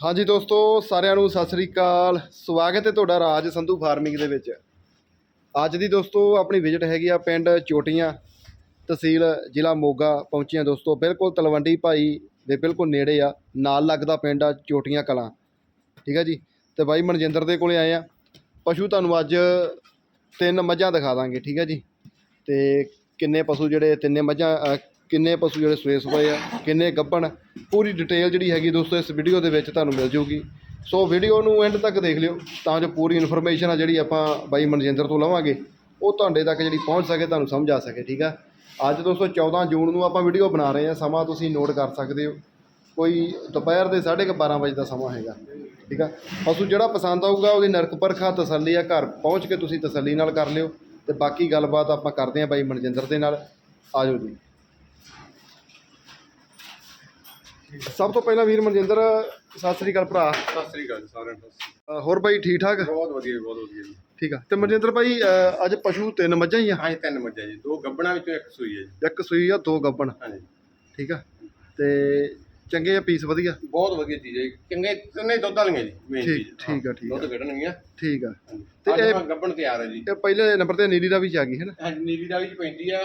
ਹਾਂਜੀ ਦੋਸਤੋ, ਸਾਰਿਆਂ ਨੂੰ ਸਤਿ ਸ੍ਰੀ ਅਕਾਲ। ਸਵਾਗਤ ਹੈ ਤੁਹਾਡਾ ਰਾਜ ਸੰਧੂ ਫਾਰਮਿੰਗ ਦੇ ਵਿੱਚ। ਅੱਜ ਦੀ ਦੋਸਤੋ, ਆਪਣੀ ਵਿਜ਼ਿਟ ਹੈਗੀ ਆ ਪਿੰਡ ਚੋਟੀਆਂ, ਤਹਿਸੀਲ ਜ਼ਿਲ੍ਹਾ ਮੋਗਾ ਪਹੁੰਚੀਆਂ ਦੋਸਤੋ। ਬਿਲਕੁਲ ਤਲਵੰਡੀ ਭਾਈ ਦੇ ਬਿਲਕੁਲ ਨੇੜੇ ਆ, ਨਾਲ ਲੱਗਦਾ ਪਿੰਡ ਆ ਚੋਟੀਆਂ ਕਲਾਂ। ਠੀਕ ਆ ਜੀ? ਤੇ ਬਾਈ ਮਨਜਿੰਦਰ ਦੇ ਕੋਲੇ ਆਏ ਆ। ਪਸ਼ੂ ਤੁਹਾਨੂੰ ਅੱਜ ਤਿੰਨ ਮੱਝਾਂ ਦਿਖਾ ਦਾਂਗੇ, ਠੀਕ ਆ ਜੀ? ਤੇ ਕਿੰਨੇ ਪਸ਼ੂ ਜਿਹੜੇ ਤਿੰਨੇ ਮੱਝਾਂ ਕਿੰਨੇ ਪਸ਼ੂ ਜਿਹੜੇ ਸਵੇਸ ਹੋਏ ਆ, ਕਿੰਨੇ ਗੱਭਣ, ਪੂਰੀ ਡਿਟੇਲ ਜਿਹੜੀ ਹੈਗੀ ਦੋਸਤੋ, ਇਸ ਵੀਡੀਓ ਦੇ ਵਿੱਚ ਤੁਹਾਨੂੰ ਮਿਲ ਜੂਗੀ। ਸੋ ਵੀਡੀਓ ਨੂੰ ਐਂਡ ਤੱਕ ਦੇਖ ਲਿਓ, ਤਾਂ ਜੋ ਪੂਰੀ ਇਨਫੋਰਮੇਸ਼ਨ ਆ ਜਿਹੜੀ ਆਪਾਂ ਬਾਈ ਮਨਜਿੰਦਰ ਤੋਂ ਲਵਾਂਗੇ, ਉਹ ਤੁਹਾਡੇ ਤੱਕ ਜਿਹੜੀ ਪਹੁੰਚ ਸਕੇ, ਤੁਹਾਨੂੰ ਸਮਝ ਆ ਸਕੇ, ਠੀਕ ਆ? ਅੱਜ ਦੋਸਤੋ 14 ਜੂਨ ਨੂੰ ਆਪਾਂ ਵੀਡੀਓ ਬਣਾ ਰਹੇ ਹਾਂ ਸਮਾਂ ਤੁਸੀਂ ਨੋਟ ਕਰ ਸਕਦੇ ਹੋ। ਕੋਈ ਦੁਪਹਿਰ ਦੇ 12:30 ਵਜੇ ਦਾ ਸਮਾਂ ਹੈਗਾ, ਠੀਕ ਆ? ਪਸ਼ੂ ਜਿਹੜਾ ਪਸੰਦ ਆਊਗਾ, ਉਹਦੀ ਨਰਕ ਪਰਖਾ, ਤਸੱਲੀ ਆ, ਘਰ ਪਹੁੰਚ ਕੇ ਤੁਸੀਂ ਤਸੱਲੀ ਨਾਲ ਕਰ ਲਿਓ। ਤੇ ਬਾਕੀ ਗੱਲਬਾਤ ਆਪਾਂ ਕਰਦੇ ਹਾਂ ਬਾਈ ਮਨਜਿੰਦਰ ਦੇ ਨਾਲ। ਆਜੋ ਜੀ। ਸਭ ਤੋਂ ਪਹਿਲਾਂ ਵੀਰ ਮਨਜਿੰਦਰ ਸਤਿ ਸ੍ਰੀ ਅਕਾਲ ਭਰਾ। ਸਤਿ ਸ੍ਰੀ ਅਕਾਲ ਜੀ ਸਾਰਿਆਂ ਨੂੰ ਹੋਰ ਬਾਈ ਠੀਕ ਠਾਕ? ਬਹੁਤ ਵਧੀਆ ਜੀ, ਬਹੁਤ ਵਧੀਆ ਜੀ। ਠੀਕ ਆ। ਤੇ ਮਨਜਿੰਦਰ ਭਾਈ ਅੱਜ ਪਸ਼ੂ ਤਿੰਨ ਮੱਝਾਂ ਹੀ ਆ? ਹਾਂਜੀ ਤਿੰਨ ਮੱਝਾਂ ਜੀ ਦੋ ਗੱਬਣਾ ਵਿੱਚੋਂ ਇੱਕ ਸੂਈ ਹੈ ਜੀ। ਇੱਕ ਸੂਈ ਆ ਦੋ ਗੱਬਣ ਹਾਂਜੀ। ਠੀਕ ਆ। ਤੇ ਚੰਗੇ ਆ ਪੀਸ ਵਧੀਆ। ਬਹੁਤ ਵਧੀਆ ਚੀਜ਼ ਹੈ ਜੀ। ਚੰਗੇ ਚੰਨੇ ਦੁੱਧ ਵਾਲੀਆਂ ਜੀ ਠੀਕ- ਚੀਜ਼। ਠੀਕ ਆ, ਠੀਕ ਆ। ਦੁੱਧ ਕੱਢਣਗੀਆਂ। ਠੀਕ ਆ। ਤੇ ਤੇ ਇਹ- ਇਹ ਗੱਬਣ ਤਿਆਰ ਹੈ ਜੀ। ਇਹ ਪਹਿਲੇ ਨੰਬਰ ਤੇ ਨੀਲੀ ਦਾ ਵੀ ਆ ਗਈ ਹੈ ਨਾ? ਹਾਂਜੀ ਨੀਲੀ ਦਾ ਵੀ ਪੈਂਦੀ ਆ।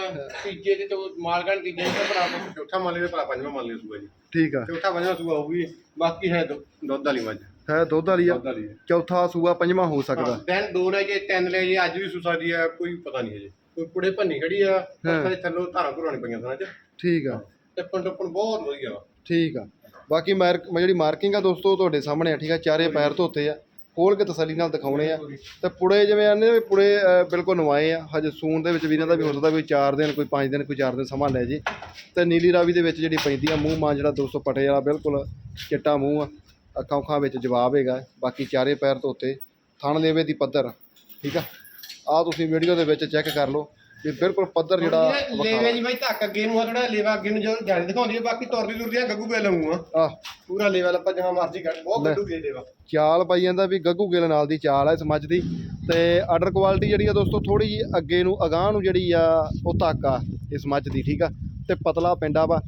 ਤੀਜੇ ਤੇ ਤੋਂ ਮਾਲਗਣ ਤੀਜੇ ਤੇ ਭਰਾ ਚੌਥਾ ਮੰਨ ਲਿਓ ਭਰਾ ਪੰਜਵਾਂ ਮੰਨ ਲਿਓ ਸੂਆ ਜੀ। ਠੀਕ ਆ। ਚੌਥਾ ਪੰਜਵਾਂ ਸੂਆ ਹੋਊਗੀ। ਬਾਕੀ ਹੈ ਦੁ- ਦੁੱਧ ਵਾਲੀ ਮੱਝ। ਹੈ ਦੁੱਧ ਵਾਲੀ ਆ। ਦੁੱਧ ਵਾਲੀ ਹੈ। ਚੌਥਾ ਸੂਆ ਪੰਜਵਾਂ ਹੋ ਹਾਂ, ਸਕਦਾ ਦਿਨ ਦੋ ਨੇ ਜੇ ਤਿੰਨ ਲੈ ਜੇ ਅੱਜ ਵੀ ਸੂ ਸਕਦੀ ਆ ਕੋਈ ਪਤਾ ਨਹੀਂ ਹਜੇ। ਕੋਈ ਕੁੜੇ ਭੰਨੀ ਖੜੀ ਆ ਸਾਰੇ ਥੱਲੋਂ ਧਾਰਾਂ ਘੁਰਾਣੀ ਪਈਆਂ ਸਨਾਂ ਚ। ਠੀਕ ਆ। ਟੱਪਣ ਟੱਪਣ ਬਹੁਤ ਵਧੀਆ ਵਾ। ਠੀਕ ਆ। ਬਾਕੀ ਮਾਰਕ ਜਿਹੜੀ ਮਾਰਕਿੰਗ ਆ ਦੋਸਤੋ ਤੁਹਾਡੇ ਸਾਹਮਣੇ ਆ, ਠੀਕ ਆ। ਚਾਰੇ ਪੈਰ ਧੋਤੇ ਆ। ਖੋਲ ਕੇ ਤਸੱਲੀ ਨਾਲ ਦਿਖਾਉਣੇ ਆ। ਤੇ ਪੁੜੇ ਜਿਵੇਂ ਆਨੇ ਵੀ ਪੁੜੇ ਬਿਲਕੁਲ ਨਵਾਏ ਆ। ਹਜੇ ਸੂਨ ਦੇ ਵਿੱਚ ਵੀਰਾਂ ਦਾ ਵੀ ਹੋ ਸਕਦਾ ਕੋਈ 4 ਦਿਨ, ਕੋਈ 5 ਦਿਨ, ਕੋਈ 4 ਦਿਨ ਸਮਾਂ ਲੈ ਜੇ। ਤੇ ਨੀਲੀ ਰਾਵੀ ਦੇ ਵਿੱਚ ਜਿਹੜੀ ਪੈਂਦੀ ਆ ਮੂੰਹ ਮਾਂ, ਜਿਹੜਾ ਦੋਸਤੋ ਪਟੇ ਵਾਲਾ ਬਿਲਕੁਲ ਚਿੱਟਾ ਮੂੰਹ ਆ। ਅੱਖਾਂ ਅੱਖਾਂ ਵਿੱਚ ਜਵਾਬ ਹੈਗਾ। ਬਾਕੀ ਚਾਰੇ ਪੈਰ ਧੋਤੇ। ਥਣ ਲੇਵੇ ਦੀ ਪੱਧਰ, ਠੀਕ ਆ। ਆ ਤੁਸੀਂ ਵੀਡੀਓ ਦੇ ਵਿੱਚ ਚੈੱਕ ਕਰ ਲਓ। ਵੀ ਬਿਲਕੁਲ ਪੱਧਰ ਜਿਹੜਾ ਲੇਵੇ ਜੀ ਬਾਈ ਧੱਕ ਅੱਗੇ ਨੂੰ ਆ ਥੋੜਾ ਲੇਵਾ ਅੱਗੇ ਨੂੰ ਜਦੋਂ ਜਾਣੀ ਦਿਖਾਉਂਦੀ ਆ ਬਾਕੀ ਤੁਰਦੀ ਤੁਰਦੀ ਆ ਗੱਗੂ ਗੇ ਲਊ ਆ ਆ ਪੂਰਾ ਲੇਵਲ ਆਪਾਂ ਜਿਵੇਂ ਮਰਜ਼ੀ ਕੱਢ ਬਹੁਤ। ਗੱਡੂ ਗੇ ਲੇਵਾ। ਚਾਲ ਪਾਈ ਜਾਂਦਾ ਵੀ ਗੱਗੂ ਗਿੱਲ ਨਾਲ ਦੀ ਚਾਲ ਆ ਇਸ ਮੱਝ ਦੀ। ਤੇ ਆਰਡਰ ਕੁਆਲਿਟੀ ਜਿਹੜੀ ਆ ਦੋਸਤੋ ਥੋੜੀ ਜੀ ਅੱਗੇ ਨੂੰ ਅਗਾਹ ਨੂੰ ਜਿਹੜੀ ਆ ਉਹ ਤੱਕ ਆ ਇਸ ਮੱਝ ਦੀ ਠੀਕ ਆ? ਤੇ ਪਤਲਾ ਪਿੰਡਾ ਵਾ।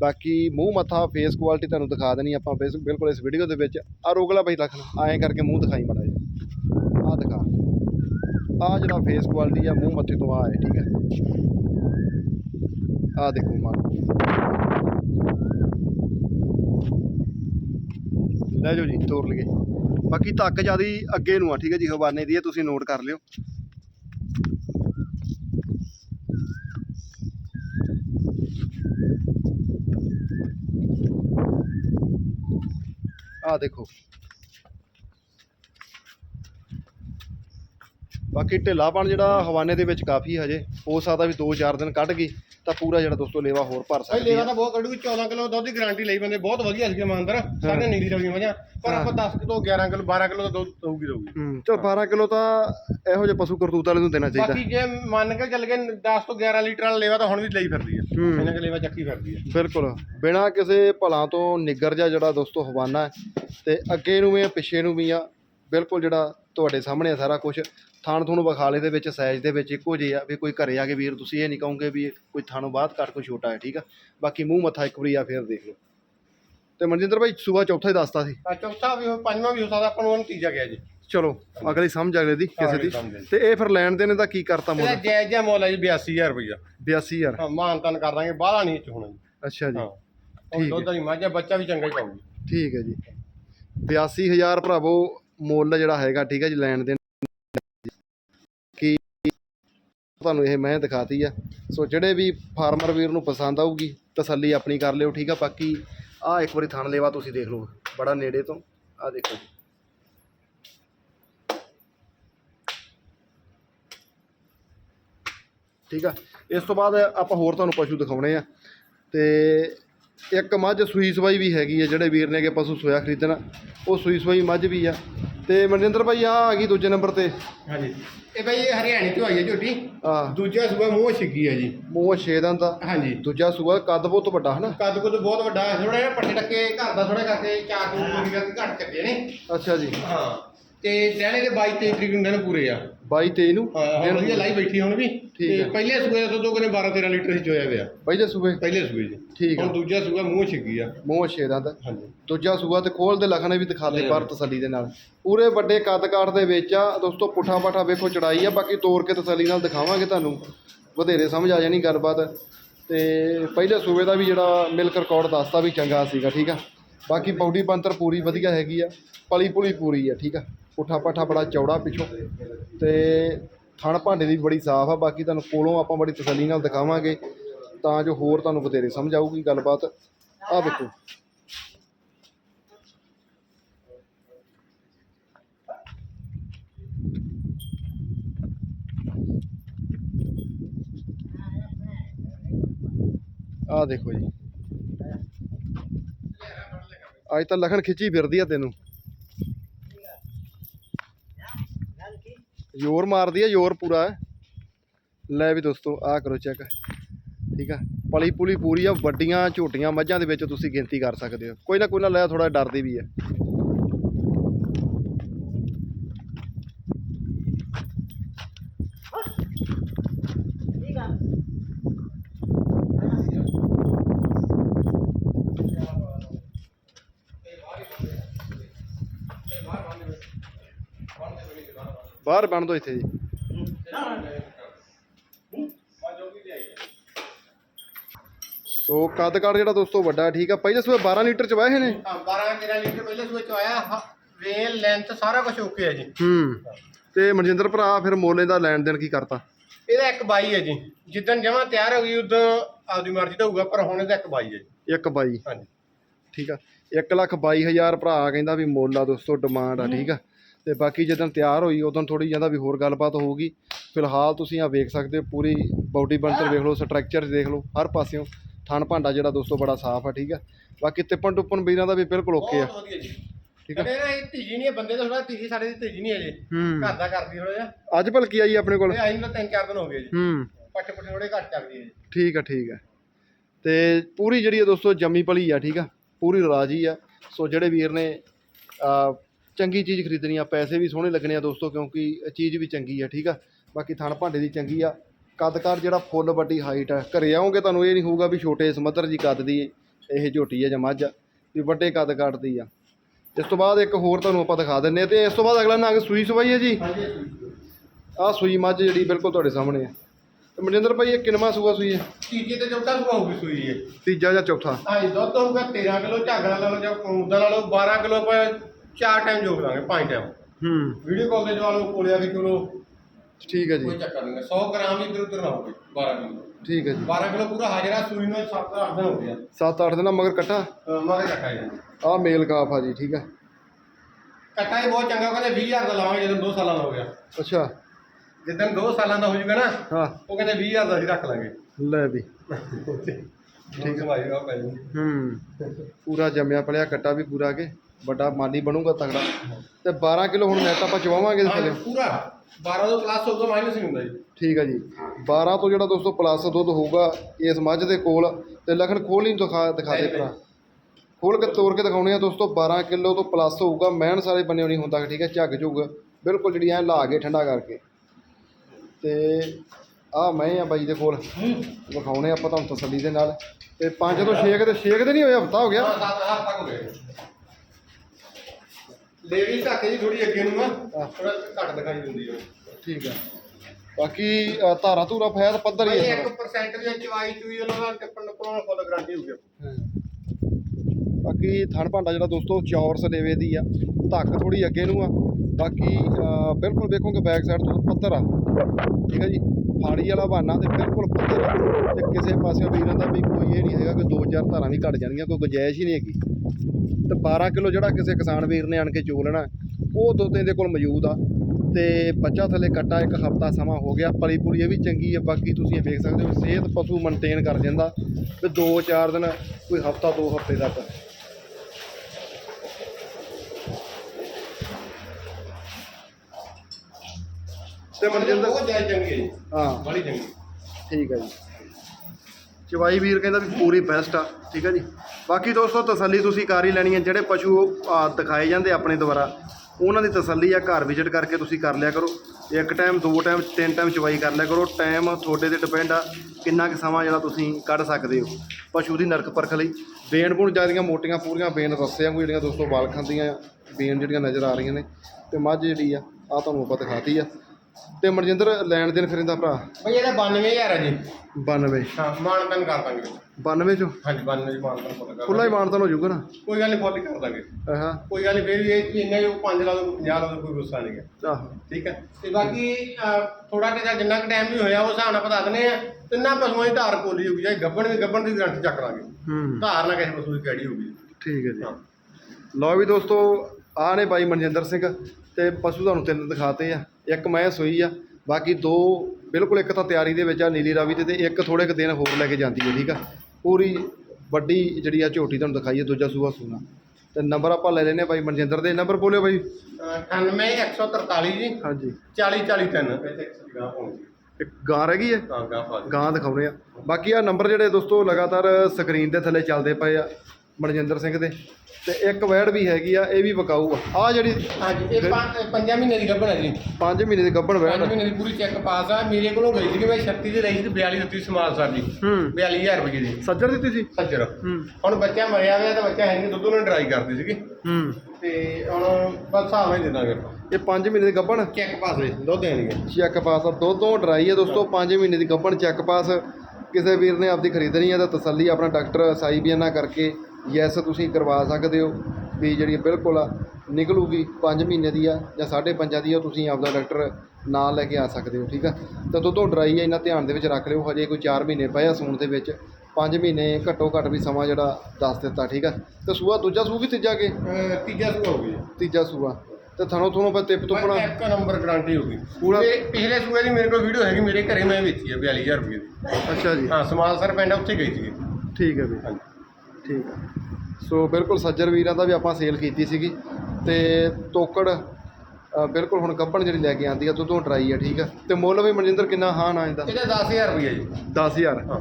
ਬਾਕੀ ਮੂੰਹ ਮੱਥਾ ਫੇਸ ਕੁਆਲਿਟੀ ਤੁਹਾਨੂੰ ਦਿਖਾ ਦੇਣੀ ਆਪਾਂ ਫੇਸ ਬਿਲਕੁਲ ਇਸ ਵੀਡੀਓ ਦੇ ਵਿੱਚ। ਆ ਰੋਗਲਾ ਬਈ ਲਖਣ ਐਂ ਕਰਕੇ ਮੂੰਹ ਦਿਖਾਈ ਮੜਾ ਆ ਜਿਹੜਾ ਫੇਸ ਕੁਆਲਿਟੀ ਆ, ਮੂੰਹ ਮੱਥੇ ਤੋਂ ਆ ਹੈ, ਠੀਕ ਹੈ। ਆ ਦੇਖੋ ਮਾਰ ਲੈ ਜਾਓ ਜੀ, ਤੋਰ ਲਈਏ। ਬਾਕੀ ਧੱਕ ਜਿਆਦੀ ਅੱਗੇ ਨੂੰ ਆ, ਠੀਕ ਹੈ ਜੀ, ਹਵਾਨੇ ਦੀ ਇਹ ਤੁਸੀਂ ਨੋਟ ਕਰ ਲਿਓ। ਆ ਦੇਖੋ। ਬਾਕੀ ਢਿੱਲਾਪਣ ਜਿਹੜਾ ਹਵਾਨੇ ਦੇ ਵਿੱਚ ਕਾਫੀ ਹਜੇ ਹੋ ਸਕਦਾ ਵੀ 2-4 ਦਿਨ ਕੱਢ ਗਈ ਤਾਂ ਪੂਰਾ ਜਿਹੜਾ ਦੋਸਤੋ ਲੇਵਾ ਹੋਰ ਭਰ ਭਾਈ ਸਕਦੀ ਲੇਵਾ ਤਾਂ ਬਹੁਤ ਕੱਢੂਗੀ 14 ਕਿਲੋ ਦੁੱਧ ਦੀ ਗਾਰੰਟੀ ਲਈ ਬੰਦੇ ਬਹੁਤ ਵਧੀਆ ਸੀ ਇਮਾਨਦਾਰ ਸਾਡੇ ਨੀਲੀ ਰਵੀ ਵਜਾ ਪਰ ਆਪਾਂ 10 ਕਿਲੋ 11 ਕਿਲੋ 12 ਕਿਲੋ ਦਾ ਦੁੱਧ ਦਊਗੀ ਦਊਗੀ ਹੂੰ ਚਲ 12 ਕਿਲੋ ਤਾਂ ਇਹੋ ਜਿਹੇ ਪਸ਼ੂ ਕਰਤੂਤ ਵਾਲੇ ਨੂੰ ਦੇਣਾ ਚਾਹੀਦਾ। ਬਾਕੀ ਜੇ ਮੰਨ ਕੇ ਚੱਲ ਗਏ 10 ਤੋਂ 11 ਲੀਟਰ ਵਾਲਾ ਲੇਵਾ ਤਾਂ ਹੁਣ ਵੀ ਲਈ ਫਿਰਦੀ ਹੂੰ। ਇਹਨਾਂ ਕੇ ਲੇਵਾ ਚੱਕੀ ਫਿਰਦੀ ਆ ਬਿਲਕੁਲ ਬਿਨਾ ਕਿਸੇ ਭਲਾਂ ਤੋਂ ਨਿੱਗਰ ਜਾ ਜਿਹੜਾ ਦੋਸਤੋ ਹਵਾਨਾ ਹੈ ਤੇ ਅੱਗੇ ਨੂੰ ਵੀ ਆ ਪਿੱਛੇ ਨੂੰ ਵੀ ਆ ਬਿਲਕੁਲ ਜਿਹੜਾ ਤੁਹਾਡੇ ਸਾਹਮਣੇ ਆ ਸਾਰਾ ਕੁਝ ਥਾਣ ਥੁਣ ਵਿਖਾਲੇ ਦੇ ਵਿੱਚ ਸਾਈਜ਼ ਦੇ ਵਿੱਚ ਇੱਕੋ ਜਿਹੇ ਆ ਵੀ ਕੋਈ ਘਰੇ ਆ ਕੇ ਵੀਰ ਤੁਸੀਂ ਇਹ ਨਹੀਂ ਕਹੋਗੇ ਵੀ ਕੋਈ ਥਾਣੋਂ ਬਾਅਦ ਘੱਟ ਕੋਈ ਛੋਟਾ ਹੈ ਠੀਕ ਆ? ਬਾਕੀ ਮੂੰਹ ਮੱਥਾ ਇੱਕ ਵਾਰੀ ਆ ਫੇਰ ਦੇਖ ਲਓ। ਤੇ ਮਨਜਿੰਦਰ ਭਾਈ ਸਵੇਰ ਚੌਥਾ ਹੀ ਦੱਸਤਾ ਸੀ। ਆ ਚੌਥਾ ਵੀ ਹੋ ਪੰਜਵਾਂ ਵੀ ਹੋ ਸਕਦਾ ਆਪਾਂ ਨੂੰ ਉਹਨੂੰ ਤੀਜਾ ਗਿਆ ਜੀ। ਚਲੋ ਅਗਲੀ ਸਮਝ ਅਗਲੇ ਦੀ। ਕਿਸੇ ਦੀ। ਤੇ ਇਹ ਫਿਰ ਲੈਣ ਦੇਣ ਦਾ ਕੀ ਕਰਤਾ ਇਹਦਾ ਮੁੱਲ ਜਾਇਜ਼ ਜਿਹਾ ਮੁੱਲ ਹੈ ਜੀ 82000 ਰੁਪਇਆ 82000 ਹਾਂ ਮਾਨ ਤਾਨ ਕਰ ਦਾਂਗੇ ਬਾਹਲਾ ਨਹੀਂ ਚ ਹੋਣਾ ਜੀ। ਅੱਛਾ ਜੀ। ਹਾਂ ਠੀਕ। ਦੁੱਧ ਵਾਲੀ ਮੱਝ ਬੱਚਾ ਵੀ ਚੰਗਾ ਹੀ ਪਾਊਗੀ ਠੀਕ ਹੈ ਜੀ। 82000 ਭਰਾਵੋ ਮੁੱਲ ਜਿਹੜਾ ਹੈਗਾ, ਠੀਕ ਹੈ ਜੀ, ਲੈਣ ਦੇਣ ਕੀ ਤੁਹਾਨੂੰ ਇਹ ਮੈਂ ਦਿਖਾਤੀ ਆ। ਸੋ ਜਿਹੜੇ ਵੀ ਫਾਰਮਰ ਵੀਰ ਨੂੰ ਪਸੰਦ ਆਊਗੀ, ਤਸੱਲੀ ਆਪਣੀ ਕਰ ਲਿਓ, ਠੀਕ ਆ। ਬਾਕੀ ਆ ਇੱਕ ਵਾਰੀ ਥਣ ਲੇਵਾ ਤੁਸੀਂ ਦੇਖ ਲਓ, ਬੜਾ ਨੇੜੇ ਤੋਂ। ਆ ਦੇਖੋ ਠੀਕ ਆ। ਇਸ ਤੋਂ ਬਾਅਦ ਆਪਾਂ ਹੋਰ ਤੁਹਾਨੂੰ ਪਸ਼ੂ ਦਿਖਾਉਣੇ ਆ। ਤੇ ਇੱਕ ਮੱਝ ਸੂਈ ਸਵਾਈ ਵੀ ਹੈਗੀ ਹੈ ਜਿਹੜੇ ਵੀਰ ਨੇ ਕਿ ਪਸ਼ੂ ਸੋਇਆ ਖਰੀਦਣਾ, ਉਹ ਸੂਈ ਸਵਾਈ ਮੱਝ ਵੀ ਆ। ਤੇ ਮਨਜਿੰਦਰ ਭਾਈ ਆ ਆ ਗਈ ਦੂਜੇ ਨੰਬਰ ਤੇ। ਹਾਂਜੀ। ਇਹ ਬਈ ਇਹ ਹਰਿਆਣੇ ਤੋਂ ਆਈ ਹੈ ਝੋਟੀ। ਆ ਦੂਜਾ ਸੂਆ ਮੂੰਹ ਛਿੱਗੀ ਹੈ ਜੀ। ਮੂੰਹ ਛੇ ਦੰਦ ਦਾ ਹਾਂਜੀ। ਦੂਜਾ ਸੂਆ ਕੱਦ ਬਹੁਤ ਵੱਡਾ ਹਨਾ? ਕੱਦ ਕੁੱਦ ਬਹੁਤ ਵੱਡਾ ਹੈ ਥੋੜਾ ਜਿਹਾ ਪੱਟੇ ਟੱਕੇ ਘਰ ਦਾ ਥੋੜਾ ਕਰਕੇ ਚਾਰ ਪੂਰੀ ਕਰਕੇ ਘੱਟ ਚੱਲੇ ਨੇ। ਅੱਛਾ ਜੀ। ਹਾਂ। ਤੇ ਡੈਣੇ ਦੇ 22 23 ਤਰੀਕ ਨੂੰ ਦਿਨ ਪੂਰੇ ਆ। 22 23 ਨੂੰ ਹਾਂ ਹਾਂ, ਵਧੀਆ ਲਾਈ ਬੈਠੀ ਹੁਣ ਵੀ। ਤੇ। ਪਹਿਲੇ ਸੂਏ ਦਾ ਦੁੱਧ ਕਨੇ 12 13 ਲੀਟਰ ਹੀ ਚੋਇਆ ਪਿਆ ਪਹਿਲੇ ਸੂਬੇ ਪਹਿਲੇ ਸੂਏ ਜੀ। ਠੀਕ ਆ। ਹੁਣ ਦੂਜਾ ਸੂਆ ਮੂੰਹ ਛਿੱਗੀ ਆ। ਮੂੰਹ ਛੇਦਾਂ ਦਾ ਹਾਂਜੀ। ਦੂਜਾ ਸੂਆ ਤੇ ਖੋਲ ਦੇ ਲਖਣੇ ਵੀ ਦਿਖਾਤੇ ਲੈ ਪਰ ਤਸੱਲੀ ਦੇ ਨਾਲ। ਪੂਰੇ ਵੱਡੇ ਕੱਦ ਕਾਠ ਦੇ ਵਿੱਚ ਆ ਦੋਸਤੋ ਪੁੱਠਾ ਪਾਠਾ ਵੇਖੋ ਚੜਾਈ ਆ ਬਾਕੀ ਤੋੜ ਕੇ ਤਸੱਲੀ ਨਾਲ ਦਿਖਾਵਾਂਗੇ ਤੁਹਾਨੂੰ। ਵਧੇਰੇ ਸਮਝ ਆ ਜਾਣੀ ਗੱਲਬਾਤ। ਤੇ ਪਹਿਲੇ ਸੂਬੇ ਦਾ ਵੀ ਜਿਹੜਾ ਮਿਲਕ ਰਿਕਾਰਡ ਦੱਸਦਾ ਵੀ ਚੰਗਾ ਸੀਗਾ ਠੀਕ ਆ। ਬਾਕੀ ਬਾਡੀ ਬੰਤਰ ਪੂਰੀ ਵਧੀਆ ਹੈਗੀ ਆ ਪਲੀ ਪੁਲੀ ਪੂਰੀ ਆ ਠੀਕ ਆ। ਪੁੱਠਾ ਪਾਠਾ ਬੜਾ ਚੌੜਾ ਪਿੱਛੋਂ ਤੇ ਥਣ ਭਾਂਡੇ ਦੀ ਬੜੀ ਸਾਫ਼ ਆ, ਬਾਕੀ ਤੁਹਾਨੂੰ ਕੋਲੋਂ ਆਪਾਂ ਬੜੀ ਤਸੱਲੀ ਨਾਲ ਦਿਖਾਵਾਂਗੇ, ਤਾਂ ਜੋ ਹੋਰ ਤੁਹਾਨੂੰ ਵਧੇਰੇ ਸਮਝ ਆਊਗੀ ਗੱਲਬਾਤ। ਆ ਵੇਖੋ ਆ ਦੇਖੋ ਜੀ। ਅੱਜ ਤਾਂ ਲਖਣ ਖਿੱਚੀ ਫਿਰਦੀ ਆ ਤੈਨੂੰ। ਜ਼ੋਰ ਮਾਰਦੀ ਆ, ਜ਼ੋਰ ਪੂਰਾ ਹੈ। ਲੈ ਵੀ ਦੋਸਤੋ, ਆਹ ਕਰੋ ਚੈੱਕ ਠੀਕ ਆ? ਪਲੀ ਪੁਲੀ ਪੂਰੀ ਆ, ਵੱਡੀਆਂ ਝੋਟੀਆਂ ਮੱਝਾਂ ਦੇ ਵਿੱਚ ਤੁਸੀਂ ਗਿਣਤੀ ਕਰ ਸਕਦੇ ਹੋ। ਕੋਈ ਨਾ ਕੋਈ ਨਾ, ਲੈ ਥੋੜਾ ਡਰਦੀ ਵੀ ਹੈ ਬਾਹਰ ਬਣ ਦੋ ਇੱਥੇ ਜੀ। ਸੋ ਕੱਦ ਕਾਠ ਜਿਹੜਾ ਦੋਸਤੋ ਵੱਡਾ ਠੀਕ ਆ? ਪਹਿਲੇ ਸੂਏ 12 ਲੀਟਰ ਚ ਵਾਏ ਨੇ? ਹਾਂ 12 13 ਲੀਟਰ ਪਹਿਲੇ ਸੂਏ ਚ ਆਇਆ ਵੇਲ ਲੈਂਥ ਸਾਰਾ ਕੁਝ ਓਕੇ ਹੈ ਜੀ। ਹੂੰ। ਤੇ ਮਨਜਿੰਦਰ ਭਰਾ ਫਿਰ ਮੋਲੇ ਦਾ ਲੈਣ ਦੇਣ ਕੀ ਕਰਤਾ? ਇਹਦਾ ਇੱਕ ਬਾਈ ਹੈ ਜੀ। ਜਿੱਦਣ ਜਮਾ ਤਿਆਰ ਹੋ ਗਈ ਉਦੋਂ ਆਪਦੀ ਮਰਜ਼ੀ ਦਾ ਹੋਊਗਾ ਪਰ ਹੁਣ ਇਹਦਾ ਇੱਕ ਬਾਈ ਹੈ ਜੀ। ਇੱਕ ਬਾਈ। ਹਾਂਜੀ। ਠੀਕ ਆ। 1 ਲੱਖ 22 ਹਜ਼ਾਰ ਭਰਾ ਕਹਿੰਦਾ ਵੀ ਮੁੱਲ ਦੋਸਤੋ ਡਿਮਾਂਡ ਆ ਠੀਕ ਆ? ਤੇ ਬਾਕੀ ਜਦੋਂ ਤਿਆਰ ਹੋਈ ਉਦੋਂ ਥੋੜੀ ਜ਼ਿਆਦਾ ਵੀ ਹੋਰ ਗੱਲਬਾਤ ਹੋਊਗੀ। ਫਿਲਹਾਲ ਤੁਸੀਂ ਆ ਵੇਖ ਸਕਦੇ ਹੋ ਪੂਰੀ ਬਾਡੀ ਬੰਤਰ ਵੇਖ ਲਓ ਸਟਰਕਚਰ ਦੇਖ ਲਓ ਹਰ ਪਾਸਿਓਂ ਥਣ ਭਾਂਡਾ ਜਿਹੜਾ ਦੋਸਤੋ ਬੜਾ ਸਾਫ਼ ਆ ਠੀਕ ਆ। ਬਾਕੀ ਤਿੱਪਣ ਟੁੱਪਣ ਵੀਰਾਂ ਦਾ ਵੀ ਬਿਲਕੁਲ ਓਕੇ ਆ। ਬਹੁਤ ਵਧੀਆ ਜੀ। ਠੀਕ ਆ। ਕਦੇ ਨਾ ਇਹ ਧੀਜੀ ਨਹੀਂ ਹੈ ਬੰਦੇ ਦਾ ਥੋੜਾ ਧੀਜੀ ਸਾਡੇ ਦੀ ਧੀਜੀ ਨਹੀਂ ਹੈ ਜੀ ਹੂੰ। ਘਰ ਦਾ ਕਰਦੀ ਥੋੜਾ ਜਿਹਾ। ਅੱਜ ਭਲਕੀ ਆਈ ਆਪਣੇ ਕੋਲ? ਇਹ ਆਈ ਨੂੰ ਤਾਂ ਤਿੰਨ ਚਾਰ ਦਿਨ ਹੋ ਗਏ ਜੀ। ਹੂੰ। ਪੱਠੇ ਪੁੱਠੇ ਥੋੜੇ ਘੱਟ ਚੱਕਦੀ ਹੈ ਜੀ। ਠੀਕ ਆ ਠੀਕ ਆ। ਤੇ ਪੂਰੀ ਜਿਹੜੀ ਆ ਦੋਸਤੋ ਜੰਮੀ ਪਲੀ ਆ ਠੀਕ ਆ। ਪੂਰੀ ਰਾਜੀ ਆ। ਸੋ ਜਿਹੜੇ ਵੀਰ ਨੇ ਆ ਚੰਗੀ ਚੀਜ਼ ਖਰੀਦਣੀ ਆ ਪੈਸੇ ਵੀ ਸੋਹਣੇ ਲੱਗਣੇ ਆ ਦੋਸਤੋ ਕਿਉਂਕਿ ਇਹ ਚੀਜ਼ ਵੀ ਚੰਗੀ ਆ ਠੀਕ ਆ? ਬਾਕੀ ਥਣ ਭਾਂਡੇ ਦੀ ਚੰਗੀ ਆ। ਕੱਦਕਾਰ ਜਿਹੜਾ ਫੁੱਲ ਵੱਡੀ ਹਾਈਟ ਆ ਘਰੇ ਆਓਗੇ ਤੁਹਾਨੂੰ ਇਹ ਨਹੀਂ ਹੋਊਗਾ ਵੀ ਛੋਟੇ ਸਮੱਧਰ ਜੀ ਕੱਦ ਦੀ ਇਹ ਝੋਟੀ ਆ ਜਾਂ ਮੱਝ ਆ ਵੀ ਵੱਡੇ ਕੱਦ ਕਾਠ ਦੀ ਆ। ਇਸ ਤੋਂ ਬਾਅਦ ਇੱਕ ਹੋਰ ਤੁਹਾਨੂੰ ਆਪਾਂ ਦਿਖਾ ਦਿੰਨੇ ਆ ਤੇ ਇਸ ਤੋਂ ਬਾਅਦ ਅਗਲਾ ਨੰਗ ਸੂਈ ਸਵਾਈ ਹੈ ਜੀ? ਆਹ ਸੂਈ ਮੱਝ ਜਿਹੜੀ ਬਿਲਕੁਲ ਤੁਹਾਡੇ ਸਾਹਮਣੇ ਆ। ਤੇ ਮਨਜਿੰਦਰ ਭਾਈ ਇਹ ਕਿੰਨਵਾਂ ਸੂਆ ਸੂਈ ਹੈ ਤੀਜੇ ਤੇ ਚੌਥਾ ਸੂਆ ਹੋਊਗੀ ਸੂਈ ਹੈ ਤੀਜਾ ਜਾਂ ਚੌਥਾ? ਹਾਂਜੀ ਦੁੱਧ ਹੋਊਗਾ 13 ਕਿਲੋ ਝਾਗਰਾ ਲਾ ਲਓ ਜਾਂ ਕੂਦਾ ਲਾ ਲਓ 12 ਕਿਲੋ ਆਪਾਂ ਚਾਰ ਟਾਈਮ ਜੋਗ ਲਾਂਗੇ ਪੰਜ ਟਾਈਮ ਹੂੰ। ਵੀਡੀਓ ਕਾਲ ਤੇ ਜਵਾ ਲਓ ਕੋਲੇ ਆ ਕੇ ਚਲੋ ਠੀਕ ਹੈ ਜੀ। ਕੋਈ ਚੱਕਰ ਨਹੀਂ 100 ਗ੍ਰਾਮ ਇੱਧਰ ਉੱਧਰ ਨਾ ਹੋਵੇ 12 ਕਿਲੋ। ਠੀਕ ਹੈ ਜੀ। 12 ਕਿਲੋ ਪੂਰਾ ਹਾਜ਼ਰਾ ਸੂਈ ਨੂੰ 7-8 ਦਿਨ ਹੋ ਗਿਆ। 7-8 ਦਿਨਾਂ ਮਗਰ ਕੱਟਾ? ਮਾਰੇ ਕੱਟਾ ਜੀ। ਆਹ ਮੇਲ ਕਾਫ ਆ ਜੀ ਠੀਕ ਹੈ। ਕੱਟਾ ਹੀ ਬਹੁਤ ਚੰਗਾ ਕਹਿੰਦੇ 20000 ਦਾ ਲਾਵਾਂਗੇ ਜਦੋਂ 2 ਸਾਲਾਂ ਦਾ ਹੋ ਗਿਆ। ਅੱਛਾ। ਜਿੱਦਾਂ 2 ਸਾਲਾਂ ਦਾ ਹੋ ਜਾਊਗਾ ਨਾ ਹਾਂ। ਉਹ ਕਹਿੰਦੇ 20000 ਦਾ ਅਸੀਂ ਰੱਖ ਲਾਂਗੇ। ਲੈ ਵੀ। ਠੀਕ ਹੈ ਭਾਈ ਆ ਭਾਈ ਹੂੰ। ਪੂਰਾ ਜੰਮਿਆ ਪਲਿਆ ਕੱਟਾ ਵੀ ਪੂਰਾ ਕੇ। ਵੱਡਾ ਮਾਲੀ ਬਣੂਗਾ ਤਗੜਾ ਤੇ 12 ਕਿਲੋ ਹੁਣ ਨੈਟ ਆਪਾਂ ਚਵਾਵਾਂਗੇ ਇਹਦੇ ਥੱਲੇ। ਪੂਰਾ। 12 ਤੋਂ ਪਲੱਸ ਹੋਊਗਾ ਮਾਈਨਸ ਨਹੀਂ ਹੁੰਦਾ ਜੀ। ਠੀਕ ਹੈ ਜੀ। 12 ਤੋਂ ਜਿਹੜਾ ਦੋਸਤੋ ਪਲੱਸ ਦੁੱਧ ਹੋਊਗਾ ਇਸ ਮੱਝ ਦੇ ਕੋਲ ਤੇ ਲਖਣ ਖੋਲ ਹੀ ਦਿਖਾ ਦਿਖਾ ਦੇ ਭਰਾ। ਖੋਲ ਕੇ ਤੋੜ ਕੇ ਦਿਖਾਉਣੇ ਆ ਦੋਸਤੋ 12 ਕਿਲੋ ਤੋਂ ਪਲੱਸ ਹੋਊਗਾ ਮਹਿਣ ਸਾਰੇ ਬੰਨੇ ਨਹੀਂ ਹੁੰਦਾ ਠੀਕ ਹੈ ਝੱਗ ਝੁੱਗ। ਬਿਲਕੁਲ ਜਿਹੜੀ ਐ ਲਾ ਕੇ ਠੰਡਾ ਕਰਕੇ। ਤੇ ਆ ਮੈਂ ਆ ਬਾਈ ਦੇ ਕੋਲ। ਵਿਖਾਉਣੇ ਆਪਾਂ ਤੁਹਾਨੂੰ ਤਸੱਲੀ ਦੇ ਨਾਲ। ਤੇ 5 ਤੋਂ 6 ਤੇ 6 ਤੇ ਨਹੀਂ ਹੋਇਆ ਹਫਤਾ ਹੋ ਗਿਆ। ਹਾਂ ਤੱਕ ਹੋ ਗਏ ਲੇਵੀ ਘੱਟ ਜੀ ਥੋੜੀ ਅੱਗੇ ਨੂੰ ਆ ਹਾਂ। ਥੋੜਾ ਘੱਟ ਦਿਖਾਈ ਦਿੰਦੀ ਹੈ ਠੀਕ ਹੈ ਬਾਕੀ ਅ, ਧਾਰਾ ਧੂਰਾ ਫੈਦ ਪੱਧਰ ਹੀ ਹੈ 1% ਵੀ ਚਵਾਈ ਚੂਈ ਉਹਨਾਂ ਦਾ ਟਿੱਪਣ ਨੱਪਣ ਫੁੱਲ ਗਾਰੰਟੀ ਹੋ। ਗਿਆ। ਬਾਕੀ ਥਣ ਭਾਂਡਾ ਜਿਹੜਾ ਦੋਸਤੋ ਚੌਰ ਸਲੇਵੇ ਦੀ ਆ। ਧੱਕ ਥੋੜੀ ਅੱਗੇ ਨੂੰ ਆ। ਬਾਕੀ ਅ, ਬਿਲਕੁਲ ਵੇਖੋਗੇ ਬੈਕ ਸਾਈਡ ਤੋਂ ਪੱਧਰ ਆ। ਠੀਕ ਹੈ ਜੀ? ਫਾੜੀ ਵਾਲਾ ਬਹਾਨਾ ਤੇ ਬਿਲਕੁਲ ਪੱਧਰ ਆ। ਤੇ ਕਿਸੇ ਪਾਸਿਓਂ ਵੀਰਾਂ ਦਾ ਵੀ ਕੋਈ ਇਹ ਨਹੀਂ ਹੈਗਾ ਕਿ 2000 ਧਾਰਾਂ ਵੀ ਘਟ ਜਾਣਗੀਆਂ ਕੋਈ ਗੁੰਜਾਇਸ਼ ਹੀ ਨਹੀਂ ਹੈਗੀ। ਤੇ 12 ਕਿਲੋ ਜਿਹੜਾ ਕਿਸੇ ਕਿਸਾਨ ਵੀਰ ਨੇ ਆਣ ਕੇ ਚੋ ਲੈਣਾ ਉਹ ਦੁੱਧ ਇਹਦੇ ਕੋਲ ਮੌਜੂਦ ਆ। ਤੇ ਬੱਚਾ ਥੱਲੇ ਕੱਟਾ ਇੱਕ ਹਫਤਾ ਸਮਾਂ ਹੋ ਗਿਆ। ਪਲੀ ਪੁਲੀ ਇਹ ਵੀ ਚੰਗੀ ਆ ਬਾਕੀ ਤੁਸੀਂ ਇਹ ਵੇਖ ਸਕਦੇ ਹੋ ਸਿਹਤ ਪਸ਼ੂ ਮੇਨਟੇਨ ਕਰ ਜਾਂਦਾ ਤੇ 2-4 ਦਿਨ ਕੋਈ ਹਫਤਾ 2 ਹਫ਼ਤੇ ਤੱਕ। ਤੇ ਮਨਜਿੰਦਰ ਬਹੁਤ ਜ਼ਿਆਦਾ ਚੰਗੀ ਹੈ ਜੀ। ਹਾਂ। ਬੜੀ ਚੰਗੀ। ਠੀਕ ਹੈ ਜੀ। ਚਵਾਈ ਵੀਰ ਕਹਿੰਦਾ ਵੀ ਪੂਰੀ ਬੈਸਟ ਆ ਠੀਕ ਹੈ ਜੀ। ਬਾਕੀ ਦੋਸਤੋ ਤਸੱਲੀ ਤੁਸੀਂ ਕਰ ਹੀ ਲੈਣੀ ਹੈ ਜਿਹੜੇ ਪਸ਼ੂ ਆ, ਦਿਖਾਏ ਜਾਂਦੇ ਆਪਣੇ ਦੁਆਰਾ ਉਹਨਾਂ ਦੀ ਤਸੱਲੀ ਆ ਘਰ ਵਿਜ਼ਿਟ ਕਰਕੇ ਤੁਸੀਂ ਕਰ ਲਿਆ ਕਰੋ। ਇੱਕ ਟਾਈਮ ਦੋ ਟਾਈਮ ਤਿੰਨ ਟਾਈਮ ਚਵਾਈ ਕਰ ਲਿਆ ਕਰੋ। ਟਾਈਮ ਤੁਹਾਡੇ ਤੇ ਡਿਪੈਂਡ ਆ ਕਿੰਨਾ ਕੁ ਸਮਾਂ ਜਿਹੜਾ ਤੁਸੀਂ ਕੱਢ ਸਕਦੇ ਹੋ ਪਸ਼ੂ ਦੀ ਨਰਕ ਪਰਖ ਲਈ। ਬੇਨ ਬੁਣ ਜਿਆਦੀਆਂ ਮੋਟੀਆਂ ਪੂਰੀਆਂ ਬੇਨ ਰਸੇ ਵਾਂਗੂ ਜਿਹੜੀਆਂ ਦੋਸਤੋ ਵਾਲ ਖਾਂਦੀਆਂ ਆ ਬੇਨ ਜਿਹੜੀਆਂ ਨਜ਼ਰ ਆ ਰਹੀਆਂ ਨੇ। ਤੇ ਮੱਝ ਜਿਹੜੀ ਆ ਆ ਤੁਹਾਨੂੰ ਆਪਾਂ ਦਿਖਾਤੀ ਆ। ਤੇ ਮਨਜਿੰਦਰ ਲੈਣ ਦੇਣ ਫਿਰ ਇਹਦਾ ਭਰਾ? ਬਈ ਇਹਦਾ 92000 ਹੈ ਜੀ। 92 ਹਾਂ ਮਾਨਤਨ ਕਰ ਦਾਂਗੇ। 92 ਚੋਂ? ਹਾਂਜੀ 92 ਜੀ ਮਾਨਤਨ ਫੁੱਲ ਕਰ ਖੁੱਲਾ ਹੀ ਮਾਨਤਾਨ ਹੋ ਜਾਊਗਾ ਨਾ? ਕੋਈ ਗੱਲ ਨਹੀਂ ਫੁੱਲ ਹੀ ਕਰ ਦਾਂਗੇ। ਆਹਾਂ। ਕੋਈ ਗੱਲ ਨਹੀਂ ਫਿਰ ਵੀ ਇਹ ਇੰਨਾ ਜੋ 5 ਲਾ ਦੋ 50 ਲਾ ਦੋ ਕੋਈ ਗੁੱਸਾ ਨਹੀਂ ਹੈ ਆਹੋ। ਠੀਕ ਹੈ? ਤੇ ਬਾਕੀ ਥੋੜਾ ਜਿਹਾ ਜਿੰਨਾ ਕੁ ਟਾਈਮ ਵੀ ਹੋਇਆ ਉਸ ਹਿਸਾਬ ਨਾਲ ਬਤਾ ਦਨੇ ਆ ਤਿੰਨਾਂ ਪਸ਼ੂਆਂ ਦੀ ਧਾਰ ਕੋਲੀ ਹੋਊਗੀ ਜਾਂ ਗੱਬਣ ਦੀ ਗੱਬਣ ਦੀ ਗਰੰਟੀ ਚੱਕ ਲਾਂਗੇ। ਹੂੰ। ਧਾਰ ਨਾ ਕਿਸੇ ਪਸ਼ੂ ਦੀ ਕਿਹੜੀ ਹੋਊਗੀ। ਠੀਕ ਹੈ ਜੀ। ਹਾਂ। ਲਓ ਵੀ ਦੋਸਤੋ ਆਹ ਨੇ ਬਾਈ ਮਨਜਿੰਦਰ ਸਿੰਘ ਤੇ ਪਸ਼ੂ ਤੁਹਾਨੂੰ ਤਿੰਨ ਦਿਖਾਤੇ ਆ। ਇੱਕ ਮੈਂ ਸੋਈ ਆ ਬਾਕੀ ਦੋ ਬਿਲਕੁਲ ਇੱਕ ਤਾਂ ਤਿਆਰੀ ਦੇ ਵਿੱਚ ਆ ਨੀਲੀ ਰਾਵੀ ਤੇ ਤੇ ਇੱਕ ਥੋੜੇ ਕੁ ਦਿਨ ਹੋਰ ਲੈ ਕੇ ਜਾਂਦੀ ਹੈ ਠੀਕ ਆ? ਪੂਰੀ ਵੱਡੀ ਜਿਹੜੀ ਆ ਝੋਟੀ ਤੁਹਾਨੂੰ ਦਿਖਾਈ ਹੈ ਦੂਜਾ ਸੂਆ ਸੂਣਾ। ਤੇ ਨੰਬਰ ਆਪਾਂ ਲੈ ਲੈਨੇ ਬਾਈ ਮਨਜਿੰਦਰ ਦੇ ਨੰਬਰ ਬੋਲਿਓ ਬਾਈ। 98 143 ਜੀ। ਹਾਂਜੀ। 40 43 ਇੱਥੇ ਗਾਂ ਪਹੁੰਚੀ ਇੱਕ ਗਾਂ ਰਹਿ ਗਈ ਹੈ। ਗਾਂ ਦਿਖਾਉਣੇ ਆ। ਬਾਕੀ ਆ ਨੰਬਰ ਜਿਹੜੇ ਦੋਸਤੋ ਲਗਾਤਾਰ ਸਕਰੀਨ ਦੇ ਥੱਲੇ ਚੱਲਦੇ ਪਏ ਆ ਮਨਜਿੰਦਰ ਸਿੰਘ ਦੇ। ਤੇ ਇੱਕ ਵੈੜ ਵੀ ਹੈਗੀ ਆ ਇਹ ਵੀ ਵਿਕਾਊ ਆ ਆ ਜਿਹੜੀ ਹਾਂਜੀ ਇਹ ਪੰਜ- ਮਹੀਨੇ ਦੀ ਗੱਭਣ ਹੈ ਜੀ। 5 ਮਹੀਨੇ ਦੀ ਗੱਭਣ ਵੈੜ ਪੰਜ ਮਹੀਨੇ ਦੀ ਪੂਰੀ ਚੈੱਕ ਪਾਸ ਆ। ਮੇਰੇ ਕੋਲੋਂ ਗਈ ਸੀ ਮੈਂ 36 ਦੀ ਲਈ ਸੀ 42 ਦਿੱਤੀ ਸਮਾਲ ਸਰ ਜੀ। ਹੂੰ। 42000 ਰੁਪਏ ਦੀ। ਸੱਜਰ ਦਿੱਤੀ ਸੀ? ਸੱਜਰ। ਹੂੰ। ਹੁਣ ਬੱਚਾ ਮਰਿਆ ਹੋਇਆ ਤਾਂ ਬੱਚਾ ਹੈ ਨਹੀਂ ਦੁੱਧ ਨੂੰ ਡਰਾਈ ਕਰਦੀ ਸੀਗੀ। ਹੂੰ। ਤੇ ਹੁਣ ਬਸ ਹਿਸਾਬ ਨਾਲ ਹੀ ਦੇ ਦਾਂਗੇ ਇਹ 5 ਮਹੀਨੇ ਦੀ ਗੱਭਣ? ਚੈੱਕ ਪਾਸ ਹੋਈ ਦੁੱਧ ਦੇਣਗੇ ਚੈੱਕ ਪਾਸ ਆ ਦੁੱਧੋਂ ਡਰਾਈ ਹੈ ਦੋਸਤੋ 5 ਮਹੀਨੇ ਦੀ ਗੱਭਣ ਚੈੱਕ ਪਾਸ ਕਿਸੇ ਵੀਰ ਨੇ ਆਪਦੀ ਖਰੀਦਣੀ ਹੈ ਤਾਂ ਤਸੱਲੀ ਆਪਣਾ ਡਾਕਟਰ ਸਾਈ ਬੀਆਨਾ ਕਰਕੇ ਯੈਸ ਤੁਸੀਂ ਕਰਵਾ ਸਕਦੇ ਹੋ ਵੀ ਜਿਹੜੀ ਬਿਲਕੁਲ ਨਿਕਲੂਗੀ 5 ਮਹੀਨੇ ਦੀ ਆ ਜਾਂ 5.5 ਦੀ ਆ ਤੁਸੀਂ ਆਪਦਾ ਡਾਕਟਰ ਨਾਲ ਲੈ ਕੇ ਆ ਸਕਦੇ ਹੋ ਠੀਕ ਆ? ਤਾਂ ਦੁੱਧੋਂ ਡਰਾਈ ਹੈ ਇਹਨਾਂ ਧਿਆਨ ਦੇ ਵਿੱਚ ਰੱਖ ਲਿਓ ਹਜੇ ਕੋਈ 4 ਮਹੀਨੇ ਪਏ ਆ ਸੂਣ ਦੇ ਵਿੱਚ 5 ਮਹੀਨੇ ਘੱਟੋ ਘੱਟ ਵੀ ਸਮਾਂ ਜਿਹੜਾ ਦੱਸ ਦਿੱਤਾ ਠੀਕ ਆ? ਤੇ ਸੂਆ ਦੂਜਾ ਸੂ ਵੀ ਤੀਜਾ ਕੇ? ਤੀਜਾ ਸੂਆ ਹੋ ਗਿਆ। ਤੀਜਾ ਸੂਆ। ਤੇ ਥਣੋਂ ਥਣੋਂ ਪਾ ਤਿਪ ਤੁਪਣਾ ਇੱਕ ਨੰਬਰ ਗਾਰੰਟੀ ਹੋ ਗਈ। ਪੂਰਾ- ਤੇ ਪਿਛਲੇ ਸੂਏ ਦੀ ਮੇਰੇ ਕੋਲ ਵੀਡੀਓ ਹੈਗੀ ਮੇਰੇ ਘਰੇ ਮੈਂ ਵੇਚੀ ਹੈ 42000 ਰੁਪਏ ਦੀ। ਅੱਛਾ ਜੀ। ਹਾਂ ਸਮਾਲ ਸਰ ਪਿੰਡ ਆ, ਉੱਥੇ ਗਈ ਸੀਗੀ। ਠੀਕ ਹੈ ਵੀ ਹਾਂਜੀ। ਠੀਕ ਹੈ ਸੋ ਬਿਲਕੁਲ ਸੱਜਰ ਵੀਰਾਂ ਦਾ ਵੀ ਆਪਾਂ ਸੇਲ ਕੀਤੀ ਸੀਗੀ ਤੇ ਤੋਕੜ ਅ, ਬਿਲਕੁਲ ਹੁਣ ਗੱਬਣ ਜਿਹੜੀ ਲੈ ਕੇ ਆਂਦੀ ਆ ਦੁੱਧੋਂ ਡਰਾਈ ਆ ਠੀਕ ਆ। ਤੇ ਮੁੱਲ ਵੀ ਮਨਜਿੰਦਰ ਕਿੰਨਾ ਹਾਂ ਨਾ ਇਹਦਾ? ਇਹਦਾ 10000 ਰੁਪਏ ਜੀ। 10000 ਹਾਂ।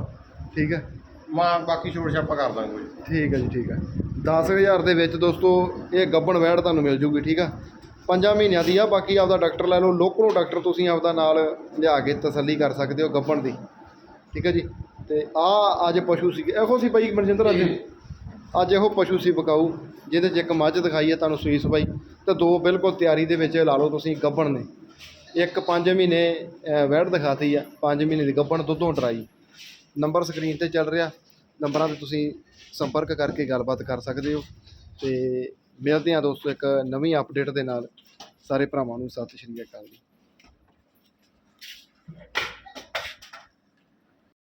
ਠੀਕ ਹੈ ਮਾਂ ਬਾਕੀ ਛੋੜ ਛਾਪਾ ਕਰ ਦਾਂਗੇ ਕੋਈ। ਠੀਕ ਹੈ ਜੀ ਠੀਕ ਹੈ 10000 ਦੇ ਵਿੱਚ ਦੋਸਤੋ ਇਹ ਗੱਬਣ ਵੈੜ ਤੁਹਾਨੂੰ ਮਿਲ ਜੂਗੀ ਠੀਕ ਆ। ਪੰਜਾਂ ਮਹੀਨਿਆਂ ਦੀ ਆ ਬਾਕੀ ਆਪਦਾ ਡਾਕਟਰ ਲੈ ਲਓ ਲੋਕਲੋ ਡਾਕਟਰ ਤੁਸੀਂ ਆਪਦਾ ਨਾਲ ਲਿਆ ਕੇ ਤਸੱਲੀ ਕਰ ਸਕਦੇ ਹੋ ਗੱਬਣ ਦੀ। ਠੀਕ ਹੈ ਜੀ। ਤੇ ਆ ਅੱਜ ਪਸ਼ੂ ਸੀ ਇਹੋ ਸੀ ਬਾਈ ਮਨਜਿੰਦਰ ਅੱਜ? ਅੱਜ ਇਹੋ ਪਸ਼ੂ ਸੀ ਬਕਾਊ ਜਿਹਦੇ 'ਚ ਇੱਕ ਮੱਝ ਦਿਖਾਈ ਹੈ ਤੁਹਾਨੂੰ ਸੂਈ ਸਬਾਈ ਤੇ ਦੋ ਬਿਲਕੁਲ ਤਿਆਰੀ ਦੇ ਵਿੱਚ ਲਾ ਲਓ ਤੁਸੀਂ ਗੱਭਣ ਨੇ। ਇੱਕ 5 ਮਹੀਨੇ ਅਹ, ਵੈੜ ਦਿਖਾਤੀ ਆ 5 ਮਹੀਨੇ ਦੀ ਗੱਬਣ ਦੁੱਧੋਂ ਡਰਾਈ। ਨੰਬਰ ਸਕਰੀਨ ਤੇ ਚੱਲ ਰਿਹਾ ਨੰਬਰਾਂ ਤੇ ਤੁਸੀਂ ਸੰਪਰਕ ਕਰਕੇ ਗੱਲਬਾਤ ਕਰ ਸਕਦੇ ਹੋ। ਤੇ ਮਿਲਦੇ ਹਾਂ ਦੋਸਤੋ ਇੱਕ ਨਵੀਂ ਅਪਡੇਟ ਦੇ ਨਾਲ। ਸਾਰੇ ਭਰਾਵਾਂ ਨੂੰ ਸਤਿ ਸ਼੍ਰੀ ਅਕਾਲ ਜੀ।